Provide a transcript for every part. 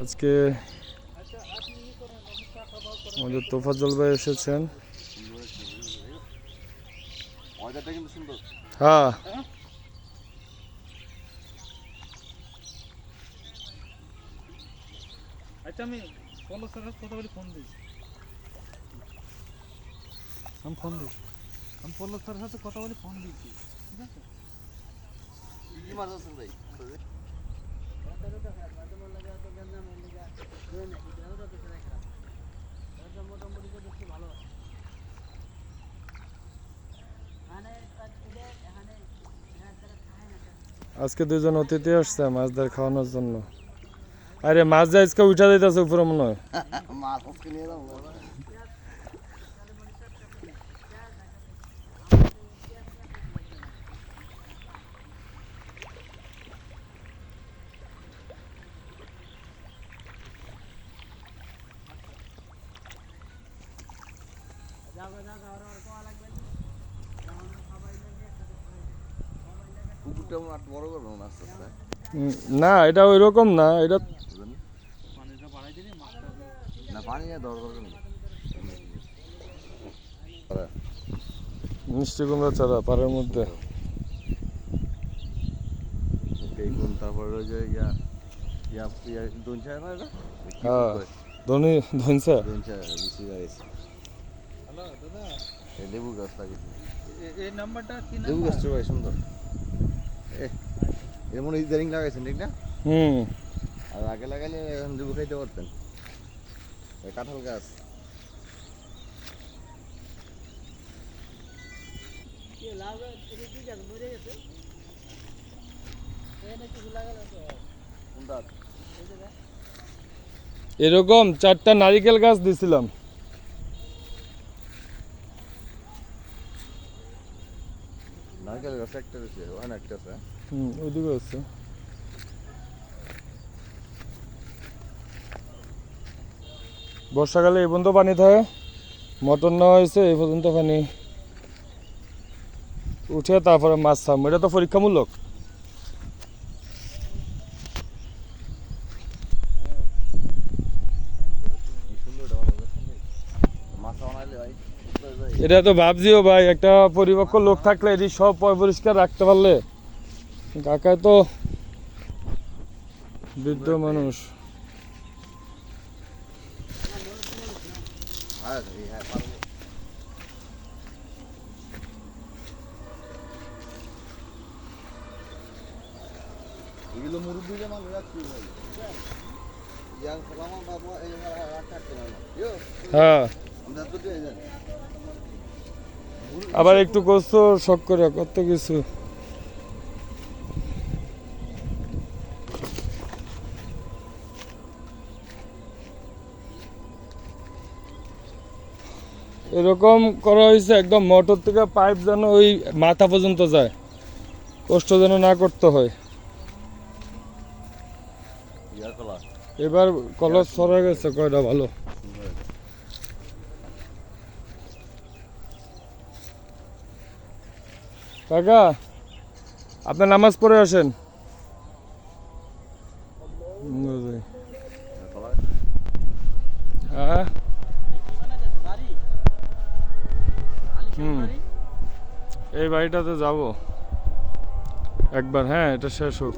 আজকে আমাদের তোফাজ্জল ভাই এসেছেন। সুন্দর হ্যাঁ। আচ্ছা আমি পনেরো কথা বলি ফোন দিই। আমি ফোন দিই। আমি পনেরো সাথে কথা বলি ফোন দিচ্ছি। ঠিক আছে? আজকে দুজন অতিথি আসছে মাছ মাছদের খাওয়ানোর জন্য। আরে মাছ যা আজকে উঠা দিতেছে উপরে মনে হয়। মাছ নিয়ে যাব। না এটা ওই রকম না এটা মিষ্টি কুমড়া চারা পাড়ের মধ্যে। বেগুন তারপরে ওই যে ইয়া ইয়া ইয়া না এটা? কি হ্যাঁ। ধনী ধনছে দোনচা বেশি গাছ হ্যালো দাদা এই লেবু গাছ লাগিয়েছে। এই নাম্বারটা কি লেবু গাছটা ভাই সুন্দর। এর মনে ইদারিং লাগাইছেন ঠিক না? হুম। আর আগে লাগাইলে এখন লেবু খাইতে পারতেন। কাঁঠাল গাছ। কোনটা? এরকম চারটা নারিকেল গাছ দিছিলাম। আছে বর্ষাকালে এই পর্যন্ত পানি থাকে মটন নেওয়া হয়েছে, এই পর্যন্ত পানি উঠে, তারপরে মাছ থাম এটা তো পরীক্ষামূলক কি সুন্দর এটা ভালো গাছ সুন্দর। মাছ বানাইলে ভাই সুন্দর ভাই। এটা তো ভাবছিও ভাই একটা পরিপক্ক লোক থাকলে এটি সব পরিষ্কার রাখতে পারলে। কাকায় তো বৃদ্ধ মানুষ। হ্যাঁ এগুলো মানুষ আবার একটু করছ শখ করে কত কিছু। এরকম করা হয়েছে একদম মোটর থেকে পাইপ যেন ওই মাথা পর্যন্ত যায়। কষ্ট যেন না করতে হয়। এবার কলস সরে গেছে কয়টা ভালো সুন্দর কাকা আপনি নামাজ পড়ে আসেন। হ্যাঁ। হুম। এই বাড়িটাতে যাব। একবার হ্যাঁ এটা শেষ হোক।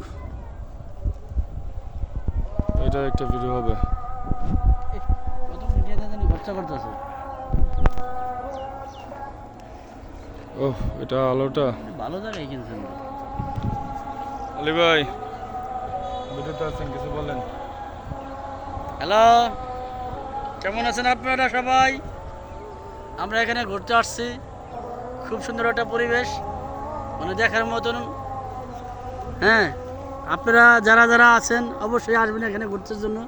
এটা একটা ভিডিও হবে। খরচা করতেছে। ওহ এটা আলোটা। ভালো জায়গায় কিনছেন। আলি ভাই। ভিডিওতে আছেন কিছু বলেন। হ্যালো কেমন আছেন আপনারা সবাই? আমরা এখানে ঘুরতে আসছি। খুব সুন্দর একটা পরিবেশ। মানে দেখার মতন। হ্যাঁ আপনারা যারা যারা আছেন অবশ্যই আসবেন এখানে ঘুরতে জন্য।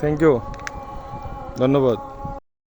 থ্যাংক ইউ ধন্যবাদ।